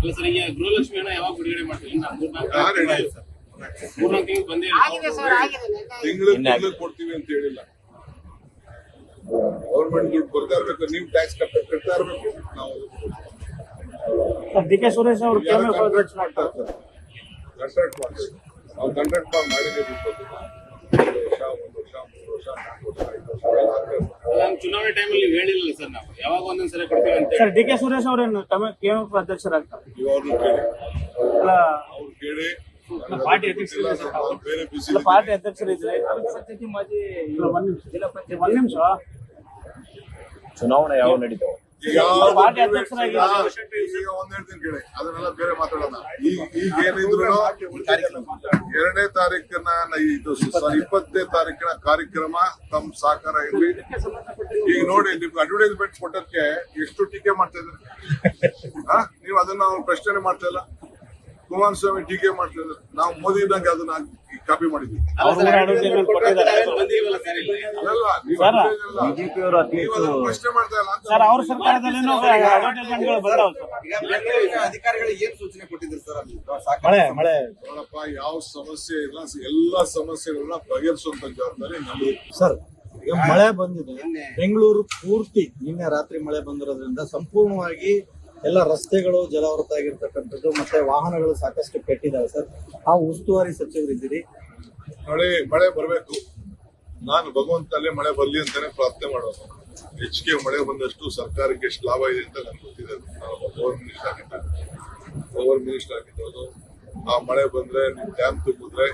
ಅಲ್ಲ ಸರ್ ಈಗ ಗೃಹಲಕ್ಷ್ಮಿ ಹಣ ಯಾವಾಗ ಬಿಡುಗಡೆ ಮಾಡ್ತೀವಿ ಇನ್ನ ಮೂರ್ನಾಲ್ಕು ಮೂರ್ನಾಲ್ಕು ತಿಂಗಳು ಬಂದೇ ಆಗಿದೆ ಸರ್ ಆಗಿದೆ. ತಿಂಗಳು ತಿಂಗಳು ಕೊಡ್ತೀವಿ ಅಂತ ಹೇಳಿಲ್ಲ. ಗೌರ್ಮೆಂಟ್ ದುಡ್ಡು ಬರ್ತಾ ಇರ್ಬೇಕು ನೀವು ಟ್ಯಾಕ್ಸ್ ಕಟ್ತಾ ಇರ್ಬೇಕು. ನಾವು ಡಿ ಕೆ ಸುರೇಶ್ ಅವರು ಕಾಂಟ್ರಾಕ್ಟ್ ಮಾಡ್ತಾ ಇರ್ತಾರೆ ಕಾಂಟ್ರಾಕ್ಟ್ ಮಾಡ್ತೀವಿ. ನಾವು ಕಾಂಟ್ರಾಕ್ಟ್ ಮಾಡಿ ಮಾಡಿದ್ದೀವಿ. ಚುನಾವಣೆ ಟೈಮಲ್ಲಿ ಹೇಳಿಲ್ಲ ಸರ್ ನಾವು. ಯಾವಾಗ ಒಂದೊಂದ್ಸಲ ಕೊಡ್ತೀವಿ ಅಂತ ಸರ್ ಡಿ ಕೆ ಸುರೇಶ್ ಅವರೇನು ಕೆಎಂಎಫ್ ಅಧ್ಯಕ್ಷರಾಗ್ತಾರೆ ಅವ್ರನ್ನ ಕೇಳಿ. ಅಲ್ಲ ಅವ್ರು ಕೇಳಿ. ಪಾರ್ಟಿ ಅಧ್ಯಕ್ಷರು ಬೇರೆ ಬಿಸಿ ಅಲ್ಲ ಪಾರ್ಟಿ ಅಧ್ಯಕ್ಷರು ಇದ್ರೆ ಇಲ್ಲ, ಒಂದ್ ನಿಮಿಷ ಒಂದ್ ನಿಮಿಷ. ಚುನಾವಣೆ ಯಾವ ನಡೀತಾವ ಈಗ ಒಂದ್ ಹೇಳ್ತೀನಿ ಕೇಳಿ ಅದನ್ನೆಲ್ಲ ಬೇರೆ ಮಾತಾಡೋಣ. ಈಗ ಈಗ ಏನಿದ್ರು ಎರಡನೇ ತಾರೀಕಿನ ಇದು ಇಪ್ಪತ್ತನೇ ತಾರೀಕಿನ ಕಾರ್ಯಕ್ರಮ ತಮ್ ಸಹಕಾರ ಇರ್ಲಿ ಈಗ ನೋಡಿ ನಿಮ್ಗೆ ಅಡ್ವರ್ಟೈಸ್ಮೆಂಟ್ ಕೊಟ್ಟಕ್ಕೆ ಎಷ್ಟು ಟೀಕೆ ಮಾಡ್ತಾ ಇದ್ದಾರೆ? ಹಾ? ನೀವು ಅದನ್ನ ಅವ್ರು ಪ್ರಶ್ನೆ ಮಾಡ್ತಾ ಇಲ್ಲ. ಕುಮಾರಸ್ವಾಮಿ ಟೀಕೆ ಮಾಡ್ತಿದ್ರು ನಾವು ಮೋದಿ ಇದ್ದಂಗೆ ಅದನ್ನ ಕಾಪಿ ಮಾಡಿದ್ವಿ. ಪ್ರಶ್ನೆ ಮಾಡ್ತಾ ಇಲ್ಲ ನೋಡಪ್ಪ ಯಾವ ಸಮಸ್ಯೆ ಇಲ್ಲ. ಎಲ್ಲಾ ಸಮಸ್ಯೆಗಳನ್ನ ಬಗೆಹರಿಸುವಂತ ಜವಾಬ್ದಾರಿ ನಮ್ದು. ಸರ್ ಈಗ ಮಳೆ ಬಂದಿದೆ. ಬೆಂಗಳೂರು ಪೂರ್ತಿ ನಿನ್ನೆ ರಾತ್ರಿ ಮಳೆ ಬಂದಿರೋದ್ರಿಂದ ಸಂಪೂರ್ಣವಾಗಿ ಎಲ್ಲ ರಸ್ತೆಗಳು ಜಲಾವೃತ ಆಗಿರ್ತಕ್ಕಂಥದ್ದು, ಮತ್ತೆ ವಾಹನಗಳು ಸಾಕಷ್ಟು ಕೆಟ್ಟಿದ್ದಾವೆ ಸರ್. ಆ ಉಸ್ತುವಾರಿ ಸಚಿವರಿದ್ದೀರಿ ಮಳೆ ಮಳೆ ಬರಬೇಕು. ನಾನು ಭಗವಂತಲ್ಲೇ ಮಳೆ ಬರಲಿ ಅಂತಾನೆ ಪ್ರಾರ್ಥನೆ ಮಾಡೋದು. ಹೆಚ್ಚಿಗೆ ಮಳೆ ಬಂದಷ್ಟು ಸರ್ಕಾರಕ್ಕೆ ಎಷ್ಟು ಲಾಭ ಇದೆ ಅಂತ ನಾನು ಗೊತ್ತಿದೆ. ನಾನು ಪವರ್ ಮಿನಿಸ್ಟರ್ ಆಗಿದ್ದೆ ಪವರ್ ಮಿನಿಸ್ಟರ್ ಆಗಿದ್ದು ಆ ಮಳೆ ಬಂದ್ರೆ, ನಿಮ್ ಡ್ಯಾಮ್ ತುಂಬಿದ್ರೆ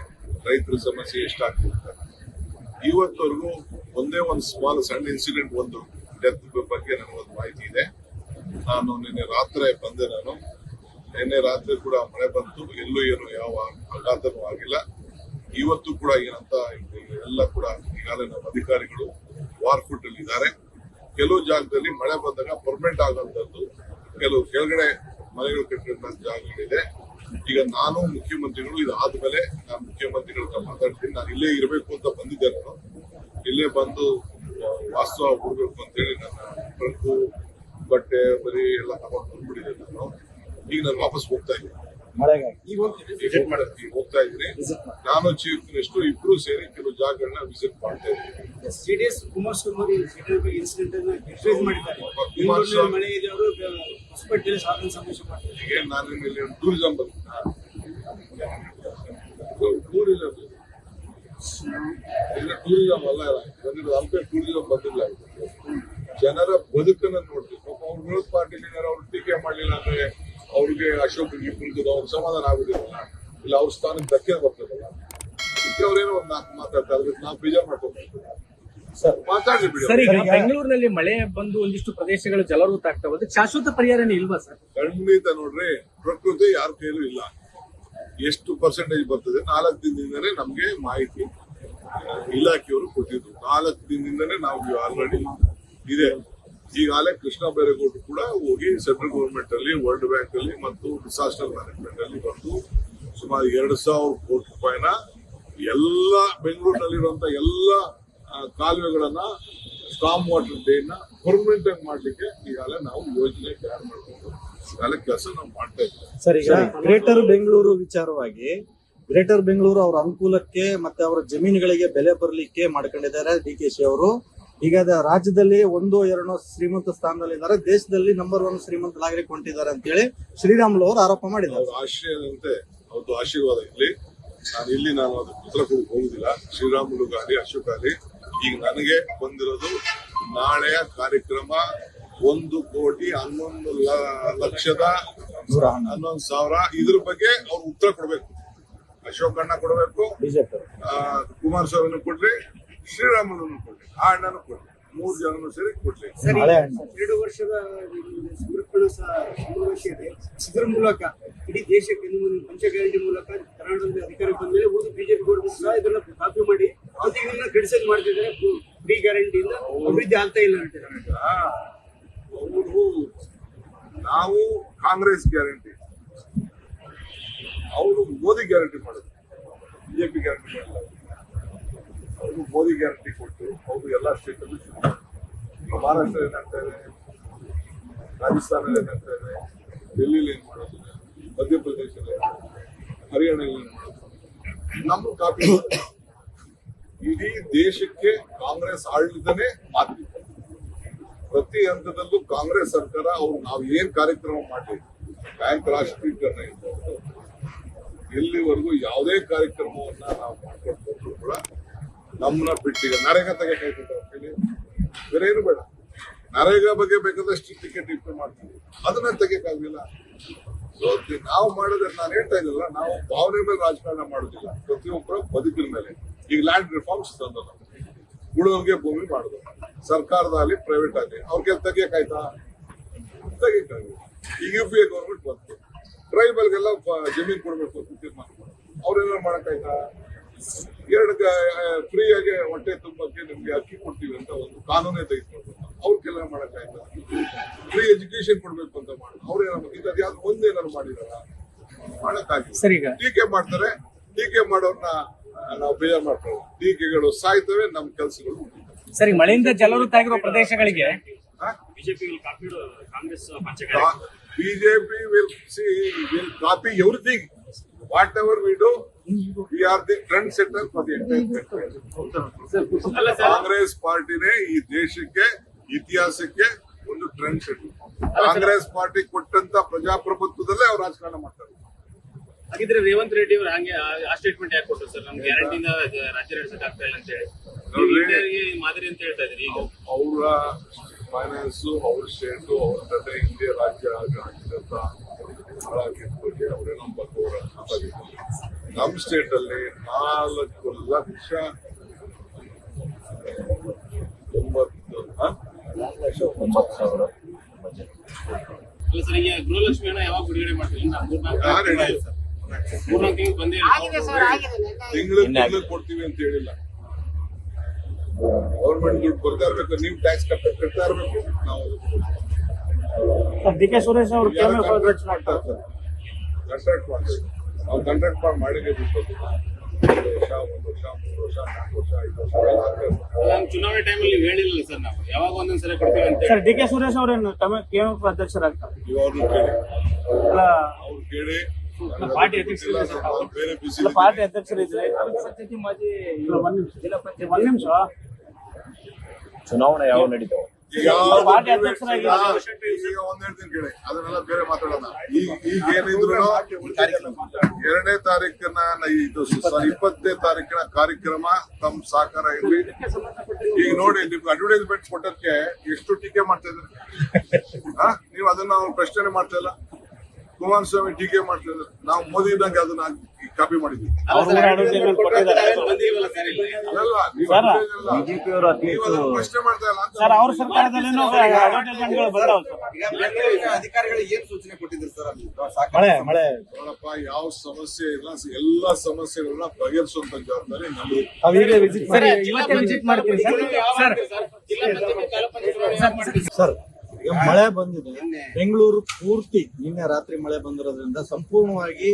ರೈತರ ಸಮಸ್ಯೆ ಎಷ್ಟಾಗ್ತಿರುತ್ತೆ ಇವತ್ತವರೆಗೂ ಒಂದೇ ಒಂದು ಸ್ಮಾಲ್ ಸಣ್ಣ ಇನ್ಸಿಡೆಂಟ್ ಒಂದು ಡೆತ್ ಬಗ್ಗೆ ನನಗೊಂದು ಮಾಹಿತಿ ಇದೆ. ನಾನು ನಿನ್ನೆ ರಾತ್ರಿ ಬಂದೆ ನಾನು. ನಿನ್ನೆ ರಾತ್ರಿ ಕೂಡ ಮಳೆ ಬಂತು, ಎಲ್ಲೂ ಏನು ಯಾವ ಆಘಾತನೂ ಆಗಿಲ್ಲ. ಇವತ್ತು ಕೂಡ ಏನಂತ ಎಲ್ಲ ಕೂಡ ಈಗಾಗಲೇ ನಮ್ಮ ಅಧಿಕಾರಿಗಳು ವಾರ್ಫುಟ್ ಅಲ್ಲಿ ಇದ್ದಾರೆ ಕೆಲವು ಜಾಗದಲ್ಲಿ ಮಳೆ ಬಂದಾಗ ಪರ್ಮನೆಂಟ್ ಆಗುವಂತದ್ದು ಕೆಲವು ಕೆಳಗಡೆ ಮನೆಗಳು ಕಟ್ಟಿರುವಂತಹ ಜಾಗಗಳಿದೆ. ಈಗ ನಾನು ಮುಖ್ಯಮಂತ್ರಿಗಳು ಇದಾದ ಮೇಲೆ ನಾನು ಮುಖ್ಯಮಂತ್ರಿಗಳ ಹತ್ರ ಮಾತಾಡ್ತೀನಿ. ನಾನು ಇಲ್ಲೇ ಇರಬೇಕು ಅಂತ ಬಂದಿದ್ದೆ ನಾನು. ಇಲ್ಲೇ ಬಂದು ವಾಸ್ತವ ಹೋಗ್ಬೇಕು ಅಂತೇಳಿ ನನ್ನ ಟ್ರಂಕು ಬಟ್ಟೆ ಬರಿ ಎಲ್ಲ ತಗೊಂಡು ಬಂದ್ಬಿಟ್ಟಿದ್ದೆ ನಾನು. ಈಗ ನಾನು ವಾಪಸ್ ಹೋಗ್ತಾ ಇದ್ದೀನಿ. ಮಳೆಗಾಗಿ. ವಿಸಿಟ್ ಮಾಡಕ್ಕೆ ಈಗ ಹೋಗ್ತಾ ಇದ್ದೀನಿ. ನಾನು ಚೀಫ್ ಮಿನಿಸ್ಟರ್ ಇಬ್ರು ಸೇರಿ ಕೆಲವು ಜಾಗಗಳನ್ನ ವಿಸಿಟ್ ಮಾಡ್ತಾ ಇದ್ದೀನಿ. ಸಿಡಿಎಸ್ ಕುಮಾರಸ್ವಾಮಿ ಇನ್ಸಿಡೆಂಟ್ ಅನ್ನ ಕ್ರಿಟಿಸೈಸ್ ಮಾಡಿದ್ದಾರೆ. ಮಳೆ ಇದೆ ಅವರು ಹೊಸಪೇಟೆಯಲ್ಲಿ ಸ್ವಾತಂತ್ರ್ಯ ಸಮಾವೇಶ ಮಾಡ್ತಾರೆ. ಈಗ ನಾನು ಇಲ್ಲಿ ಟೂರಿಸಂ ಬಂದಿದ್ದ ಟೂರಿಸಂ ಈಗ ಟೂರಿಸಂ ಅಲ್ಲ ಬಂದಿರೋದು. ಹಂಪೆ ಟೂರಿಸಂ ಬಂದಿಲ್ಲ. ಜನರ ಬದುಕನ್ನ ನೋಡ್ತೀವಿ ಅವ್ರ ವಿರೋಧ ಪಾರ್ಟಿ ಅವ್ರು ಟೀಕೆ ಮಾಡಲಿಲ್ಲ ಅಂದ್ರೆ ಅವ್ರಿಗೆ ಅಶೋಕ್ ಕುಳಿತದ ಅವ್ರ ಸಮಾಧಾನ ಆಗುದಿಲ್ಲ ಇಲ್ಲ ಅವ್ರ ಸ್ಥಾನಕ್ಕೆ ಧಕ್ಕೆ ಬರ್ತದಲ್ಲ. ಅದಕ್ಕೆ ಅವ್ರೇನೋ ಒಂದು ನಾಲ್ಕು ಮಾತಾಡ್ತಾರೆ ನಾವು ಬೇಜಾರು ಮಾಡ್ಕೊಂಡು ಸರ್ ಮಾತಾಡ್ಲಿ ಬಿಡಿ ಸರ್ ಈಗ ಬೆಂಗಳೂರಿನಲ್ಲಿ ಮಳೆ ಬಂದು ಒಂದಿಷ್ಟು ಪ್ರದೇಶಗಳು ಜಲವೃತ ಆಗ್ತಾವೆ ಅದಕ್ಕೆ ಶಾಶ್ವತ ಪರಿಹಾರನೇ ಇಲ್ವಾ ಸರ್? ಖಂಡಿತ ನೋಡ್ರಿ ಪ್ರಕೃತಿ ಯಾರ ಕೈಲೂ ಇಲ್ಲ. ಎಷ್ಟು ಪರ್ಸೆಂಟೇಜ್ ಬರ್ತದೆ? ನಾಲ್ಕು ದಿನದಿಂದನೇ ನಮ್ಗೆ ಮಾಹಿತಿ ಇಲಾಖೆಯವರು ಕೊಟ್ಟಿದ್ರು ನಾಲ್ಕು ದಿನದಿಂದನೇ ನಾವು ಆಲ್ರೆಡಿ ಇದೆ. ಈಗಾಗಲೇ ಕೃಷ್ಣ ಬೈರೇಗೌಡರು ಕೂಡ ಹೋಗಿ ಸೆಂಟ್ರಲ್ ಗೌರ್ಮೆಂಟ್ ಅಲ್ಲಿ ವರ್ಲ್ಡ್ ಬ್ಯಾಂಕ್ ಅಲ್ಲಿ ಮತ್ತು ಡಿಸಾಸ್ಟರ್ ಮ್ಯಾನೇಜ್ಮೆಂಟ್ ಅಲ್ಲಿ ಬಂದು ಸುಮಾರು ಎರಡು ಸಾವಿರ ಕೋಟಿ ರೂಪಾಯಿನ ಎಲ್ಲ ಬೆಂಗಳೂರಿನಲ್ಲಿರುವಂತ ಎಲ್ಲ ಕಾಲುವೆಗಳನ್ನ ಸ್ಟಾಮ್ ವಾಟರ್ ಡೇನ ಪರ್ಮನೆಂಟ್ ಆಗಿ ಮಾಡ್ಲಿಕ್ಕೆ ಈಗಾಗಲೇ ನಾವು ಯೋಜನೆ ತಯಾರು ಮಾಡಿಕೊಂಡು ಈಗಾಗಲೇ ಕೆಲಸ ನಾವು ಮಾಡ್ತಾ ಇದ್ದೀವಿ. ಸರ್ ಈಗ ಗ್ರೇಟರ್ ಬೆಂಗಳೂರು ವಿಚಾರವಾಗಿ ಗ್ರೇಟರ್ ಬೆಂಗಳೂರು ಅವರ ಅನುಕೂಲಕ್ಕೆ ಮತ್ತೆ ಅವರ ಜಮೀನುಗಳಿಗೆ ಬೆಲೆ ಬರಲಿಕ್ಕೆ ಮಾಡ್ಕೊಂಡಿದ್ದಾರೆ ಡಿ ಕೆ ಶಿ ಅವರು. ಈಗ ಅದ ರಾಜ್ಯದಲ್ಲಿ ಒಂದು ಎರಡು ಶ್ರೀಮಂತ ಸ್ಥಾನದಲ್ಲಿ ಇದ್ದಾರೆ ದೇಶದಲ್ಲಿ ನಂಬರ್ ಒನ್ ಶ್ರೀಮಂತರಾಗಲಿಕ್ಕೆ ಹೊಂಟಿದ್ದಾರೆ ಅಂತೇಳಿ ಶ್ರೀರಾಮುಲು ಅವರು ಆರೋಪ ಮಾಡಿದ್ದಾರೆ. ಆಶ್ರಯದಂತೆ ಅವ್ರದ್ದು ಆಶೀರ್ವಾದ ಇಲ್ಲಿ ನಾನು ಇಲ್ಲಿ ನಾನು ಅದಕ್ಕೆ ಉತ್ತರ ಕೊಡಕ್ಕೆ ಹೋಗುದಿಲ್ಲ. ಶ್ರೀರಾಮುಲು ಗಾಲಿ ಅಶೋಕ್ ಗಾಲಿ. ಈಗ ನನಗೆ ಬಂದಿರೋದು ನಾಳೆಯ ಕಾರ್ಯಕ್ರಮ ಒಂದು ಕೋಟಿ ಹನ್ನೊಂದು ಲ- ಲಕ್ಷದ ಹನ್ನೊಂದು. ಸಾವಿರ. ಇದ್ರ ಬಗ್ಗೆ ಅವ್ರು ಉತ್ತರ ಕೊಡ್ಬೇಕು. ಅಶೋಕ್ ಅಣ್ಣ ಕೊಡಬೇಕು. ಬಿಜೆಪಿ ಆ, ಕುಮಾರಸ್ವಾಮಿನೂ ಕೊಡ್ಲಿ ಶ್ರೀರಾಮುಲು ಕೊಡ್ಲಿ ಆ ಹಣ್ಣನ್ನು ಕೊಡ್ಲಿ ಮೂರು ಜನನು ಸೇರಿ ಕೊಡ್ಲಿ ಸರಿ ಎರಡು ವರ್ಷದ ಸಮರ್ಪಣ ಸಮಾವೇಶ ಇದೆ. ಇದರ ಮೂಲಕ ಇಡೀ ದೇಶಕ್ಕೆ ನಿಮ್ಮ ಪಂಚ ಗ್ಯಾರಂಟಿ ಮೂಲಕ ಕರ್ನಾಟಕದ ಅಧಿಕಾರಕ್ಕೆ ಬಂದ ಮೇಲೆ ಉಳಿದು ಬಿಜೆಪಿ ಗೌರ್ಮೆಂಟ್ ಸಹ ಇದನ್ನ ಕಾಪಿ ಮಾಡಿ ಇದನ್ನ ಕ್ರಿಟಿಸೈಸ್ ಮಾಡ್ತಿದ್ದಾರೆ. ಫ್ರೀ ಗ್ಯಾರಂಟಿಯಿಂದ ಅಭಿವೃದ್ಧಿ ಆಗ್ತಾ ಇಲ್ಲ ಅಂತಾರೆ ಅವರು ನಾವು ಕಾಂಗ್ರೆಸ್ ಗ್ಯಾರಂಟಿ. ಅವರು ಮೋದಿ ಗ್ಯಾರಂಟಿ ಮಾಡಿದ್ರು. ಬಿಜೆಪಿ ಗ್ಯಾರಂಟಿ ಮಾಡಿಲ್ಲ ಅವರು ಮೋದಿ ಗ್ಯಾರಂಟಿ ಕೊಟ್ಟು ಅವರು ಎಲ್ಲ ಸ್ಟೇಟ್ ಅಲ್ಲೂ ಶುರು ಮಾಡಿದ್ರು. ಮಹಾರಾಷ್ಟ್ರ ಏನಾಗ್ತಾ ಇದೆ? ರಾಜಸ್ಥಾನದಲ್ಲಿ ಏನಾಗ್ತಾ ಇದೆ? ಡೆಲ್ಲಿಲಿ ಏನು ಮಾಡೋದು? ಮಧ್ಯಪ್ರದೇಶದಲ್ಲಿ ಹರಿಯಾಣದಲ್ಲಿ ನಮ್ಮ ಕಾಪಿ ಮಾಡೋದು. ಇಡೀ ದೇಶಕ್ಕೆ ಕಾಂಗ್ರೆಸ್ ಆಡಳಿತನೇ ಮಾತು. ಪ್ರತಿ ಹಂತದಲ್ಲೂ ಕಾಂಗ್ರೆಸ್ ಸರ್ಕಾರ ಅವ್ರು ನಾವು ಏನ್ ಕಾರ್ಯಕ್ರಮ ಮಾಡಿ ಬ್ಯಾಂಕ್ ರಾಷ್ಟ್ರೀಕರಣ ಇರ್ಬೋದು. ಎಲ್ಲಿವರೆಗೂ ಯಾವುದೇ ಕಾರ್ಯಕ್ರಮವನ್ನ ನಾವು ಮಾಡ್ಕೊಂಡು ಕೂಡ ನಮ್ಮನ್ನ ಬಿಟ್ಟಿಗ ನರೇಗಾ ತೆಗೆಕಾಯ್ತದೆ ಬೇರೆ ಏನು ಬೇಡ. ನರೇಗಾ ಬಗ್ಗೆ ಬೇಕಾದಷ್ಟು ಟಿಕೆಟ್ ಇಟ್ಟು ಮಾಡ್ತೀವಿ. ಅದನ್ನ ತೆಗೆಯಕ್ಕಾಗಲಿಲ್ಲ. ನಾವು ಮಾಡಿದ್ರೆ ನಾನು ಹೇಳ್ತಾ ಇದ್ದಿಲ್ಲ ನಾವು ಭಾವನೆ ಮೇಲೆ ರಾಜಕಾರಣ ಮಾಡೋದಿಲ್ಲ. ಪ್ರತಿಯೊಬ್ಬರ ಬದುಕಿನ ಮೇಲೆ. ಈಗ ಲ್ಯಾಂಡ್ ರಿಫಾರ್ಮ್ಸ್ ತಂದದ ಉಳಿದವ್ರಿಗೆ ಭೂಮಿ ಮಾಡುದು. ಸರ್ಕಾರದಲ್ಲಿ ಪ್ರೈವೇಟ್ ಆಗಲಿ ಅವ್ರಿಗೆ ತೆಗಿಯಕಾಯ್ತಾ ತೆಗಿಯಕ್ಕಾಗಲ್ಲ ಈಗ ಯು ಪಿ ಎ ಗೌರ್ಮೆಂಟ್ ಬಂತು. ಟ್ರೈಬಲ್ಗೆಲ್ಲ ಜಮೀನ್ ಕೊಡ್ಬೇಕು ಅಂತ ತೀರ್ಮಾನ ಅವ್ರೇನಾರು ಮಾಡಕ್ಕಾಯ್ತಾ? ಎರಡು ಫ್ರೀ ಆಗಿ ಹೊಟ್ಟೆ ತುಂಬಕ್ಕೆ ನಿಮ್ಗೆ ಅಕ್ಕಿ ಕೊಡ್ತೀವಿ ಅಂತ ಒಂದು ಕಾನೂನೇ ತೆಗೆದುಕೊಂಡು ಕೆಲಸ ಮಾಡೋಕ್ಕಾಯ್ತು ಫ್ರೀ ಎಜುಕೇಶನ್ ಕೊಡ್ಬೇಕು ಅಂತ ಮಾಡಿ ಅವ್ರೇನಾರು ಇದು ಯಾವ್ದು ಒಂದೇನಾರು ಮಾಡಿದಾರ? ಮಾಡಕ್ಕಾಗಿಲ್ಲ. ಸರ್ ಈಗ. ಟೀಕೆ ಮಾಡ್ತಾರೆ. ಟೀಕೆ ಮಾಡೋರ್ನ ನಾವು ಬೇಜಾರು ಮಾಡ್ಕೊಳ್ಳೋದು. ಟೀಕೆಗಳು ಸಾಯ್ತವೆ ನಮ್ಮ ಕೆಲಸಗಳು ಸರಿ ಮಳೆಯಿಂದ ಜಲವೃತ್ತಾಗಿರೋ ಪ್ರದೇಶಗಳಿಗೆ. BJP Congress BJP will see will copy everything whatever we do we are the trend setter for the Congress ಪಾರ್ಟಿನೇ ಈ ದೇಶಕ್ಕೆ ಇತಿಹಾಸಕ್ಕೆ ಒಂದು ಟ್ರೆಂಡ್ ಸೆಟ್ ಕಾಂಗ್ರೆಸ್ ಪಾರ್ಟಿ ಕೊಟ್ಟಂತ ಪ್ರಜಾಪ್ರಭುತ್ವದಲ್ಲೇ ಅವ್ರು ರಾಜಕಾರಣ ಮಾಡ್ತಾರೆ. ಹಾಗಿದ್ರೆ ರೇವಂತ್ ರೆಡ್ಡಿ ಅವರು ಹಂಗೆ ಆ- ಸ್ಟೇಟ್ಮೆಂಟ್ ಯಾಕೆ ಕೊಟ್ಟರು ಸರ್? ನಮ್ಗೆ ಗ್ಯಾರಂಟಿಯಿಂದ ರಾಜ್ಯ ನಡೆಸಕ್ ಆಗ್ತಾ ಇಲ್ಲ ಅಂತ ಹೇಳಿ. ಮಾದರಿ ಅಂತ ಹೇಳ್ತಾ ಇದ್ರಿ ಅವರ ಫೈನಾನ್ಸ್ ಅವ್ರ ಸ್ಟೇಟ್ ಅವ್ರ ಜೊತೆ ಹಿಂದೆ ರಾಜ್ಯ ಆಗಿದಂತ ಹಾಳಾಗಿದ್ದ ಬಗ್ಗೆ ನಮ್ಮ ಬಗ್ಗವರ ನಮ್ಮ ಸ್ಟೇಟ್ ಅಲ್ಲಿ ನಾಲ್ಕು ಲಕ್ಷ ಒಂಬತ್ತು? ಅಲ್ಲ ಸರ್ ಈಗ ಗೃಹಲಕ್ಷ್ಮಿ ಹಣ ಯಾವಾಗ ಬಿಡುಗಡೆ ಮಾಡ್ತೀವಿ ಮೂರ್ನಾಲ್ಕು ತಿಂಗಳು ತಿಂಗಳು ಬಂದೇ ತಿಂಗಳು ತಿಂಗಳು ಕೊಡ್ತೀವಿ ಅಂತ ಹೇಳಿಲ್ಲ. ಗೌರ್ಮೆಂಟ್ ದುಡ್ಡು ಬರ್ತಾ ಇರ್ಬೇಕು ನೀವು ಟ್ಯಾಕ್ಸ್ ಕಟ್ಟಕ್ ಕಟ್ತಾ ಇರ್ಬೇಕು. ನಾವು ಡಿ ಕೆ ಸುರೇಶ್ ಅವರು ಕಾಂಟ್ರಾಕ್ಟ್ ಮಾಡ್ತೀವಿ ನಾವು ಕಾಂಟ್ರಾಕ್ಟ್ ಮಾಡಿ ಮಾಡಿದ್ರೆ ಬಿಟ್ಟು ಒಂದು ವರ್ಷ ಒಂದು ವರ್ಷ ಮೂರು ವರ್ಷ ನಾಲ್ಕು ವರ್ಷ ಐದು ವರ್ಷ ಚುನಾವಣೆ ಟೈಮಲ್ಲಿ ಹೇಳಿಲ್ಲ ಸರ್ ನಾವು. ಯಾವಾಗ ಒಂದೊಂದ್ಸಲ ಕೊಡ್ತೀವಿ ಅಂತ ಸರ್ ಡಿ ಕೆ ಸುರೇಶ್ ಅವರೇನು ಕೆಎಂಎಫ್ ಅಧ್ಯಕ್ಷರಾಗ್ತಾರೆ? ನೀವು ಅವ್ರನ್ನ ಕೇಳಿ. ಅಲ್ಲ ಅವ್ರು ಕೇಳಿ. ಪಾರ್ಟಿ ಅಧ್ಯಕ್ಷರು ಸರ್, ಅವ್ರು ಬೇರೆ ಬಿಸಿ ಪಾರ್ಟಿ ಅಧ್ಯಕ್ಷರು ಇದ್ರೆ ಮಾಜಿ ಒಂದ್ ನಿಮಿಷ. ಚುನಾವಣೆ ಯಾವಾಗ ನಡೀತಾವ ಈಗ ಕೇಳಿ. ಅದನ್ನೆಲ್ಲ ಬೇರೆ ಮಾತಾಡೋಣ. ಈಗ ಈಗ ಏನಿದ್ರು ಎರಡನೇ ತಾರೀಕಿನ ಇದು ಇಪ್ಪತ್ತನೇ ತಾರೀಕಿನ ಕಾರ್ಯಕ್ರಮ ತಮ್ ಸಹಕಾರ ಇರ್ಲಿ. ಈಗ ನೋಡಿ ನಿಮ್ಗೆ ಅಡ್ವರ್ಟೈಸ್ಮೆಂಟ್ ಕೊಟ್ಟಕ್ಕೆ ಎಷ್ಟು ಟೀಕೆ ಮಾಡ್ತಾ ಇದ್ರು ಹಾ? ನೀವು ಅದನ್ನ ಪ್ರಶ್ನೆ ಮಾಡ್ತಾ ಇಲ್ಲ. ಕುಮಾರಸ್ವಾಮಿ ಟೀಕೆ ಮಾಡ್ತಾ ಇದ್ರು ನಾವು ಮೋದಿ ಇದ್ದಂಗೆ ಅದನ್ನ ಕಾಪಿ ಮಾಡಿದ್ವಿ. ಪ್ರಶ್ನೆ ಮಾಡ್ತಾ ಇಲ್ಲ ಅಧಿಕಾರಿಗಳಿಗೆ ಏನ್ ಸೂಚನೆ ಕೊಟ್ಟಿದ್ರು ಸರ್ ಮಳೆ ಮಳೆ. ನೋಡಪ್ಪ ಯಾವ ಸಮಸ್ಯೆ ಇಲ್ಲ. ಎಲ್ಲಾ ಸಮಸ್ಯೆಗಳನ್ನ ಬಗೆಹರಿಸುವಂತ ಜವಾಬ್ದಾರಿ ಮಾಡ್ತೀರಿ ಸರ್? ಈಗ ಮಳೆ ಬಂದಿದೆ. ಬೆಂಗಳೂರು ಪೂರ್ತಿ ನಿನ್ನೆ ರಾತ್ರಿ ಮಳೆ ಬಂದಿರೋದ್ರಿಂದ ಸಂಪೂರ್ಣವಾಗಿ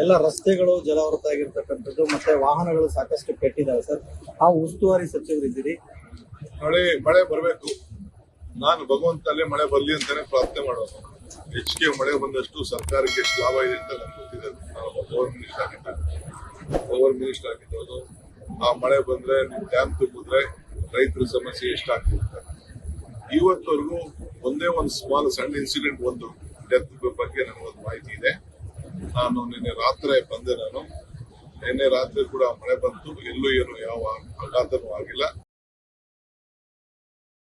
ಎಲ್ಲ ರಸ್ತೆಗಳು ಜಲಾವೃತ ಆಗಿರ್ತಕ್ಕಂಥದ್ದು ಮತ್ತೆ ವಾಹನಗಳು ಸಾಕಷ್ಟು ಕೆಟ್ಟಿದ್ದಾವೆ ಸರ್. ಆ ಉಸ್ತುವಾರಿ ಸಚಿವರಿದ್ದೀರಿ ಮಳೆ ಮಳೆ ಬರಬೇಕು. ನಾನು ಭಗವಂತಲ್ಲೇ ಮಳೆ ಬರಲಿ ಅಂತಾನೆ ಪ್ರಾರ್ಥನೆ ಮಾಡೋದು. ಹೆಚ್ಚಿಗೆ ಮಳೆ ಬಂದಷ್ಟು ಸರ್ಕಾರಕ್ಕೆ ಎಷ್ಟು ಲಾಭ ಇದೆ ಅಂತ ನಾನು ಗೊತ್ತಿದೆ ನಾನು ಪವರ್ ಮಿನಿಸ್ಟರ್ ಆಗಿದ್ದೆ. ಪವರ್ ಮಿನಿಸ್ಟರ್ ಆಗಿದ್ದು ಆ ಮಳೆ ಬಂದ್ರೆ, ನೀವು ಡ್ಯಾಮ್ ತುಂಬಿದ್ರೆ ರೈತರ ಸಮಸ್ಯೆ ಎಷ್ಟಾಗ್ತಿರುತ್ತೆ? ಇವತ್ತವರೆಗೂ ಒಂದೇ ಒಂದು ಸ್ಮಾಲ್ ಸಣ್ಣ ಇನ್ಸಿಡೆಂಟ್ ಒಂದು ಡೆತ್ ಬಗ್ಗೆ ನನಗೊಂದು ಮಾಹಿತಿ ಇದೆ. ನಾನು ನಿನ್ನೆ ರಾತ್ರಿ ಬಂದೆ ನಾನು. ನಿನ್ನೆ ರಾತ್ರಿ ಕೂಡ ಮಳೆ ಬಂತು. ಎಲ್ಲೂ ಏನು ಯಾವ ಆಘಾತನೂ ಆಗಿಲ್ಲ.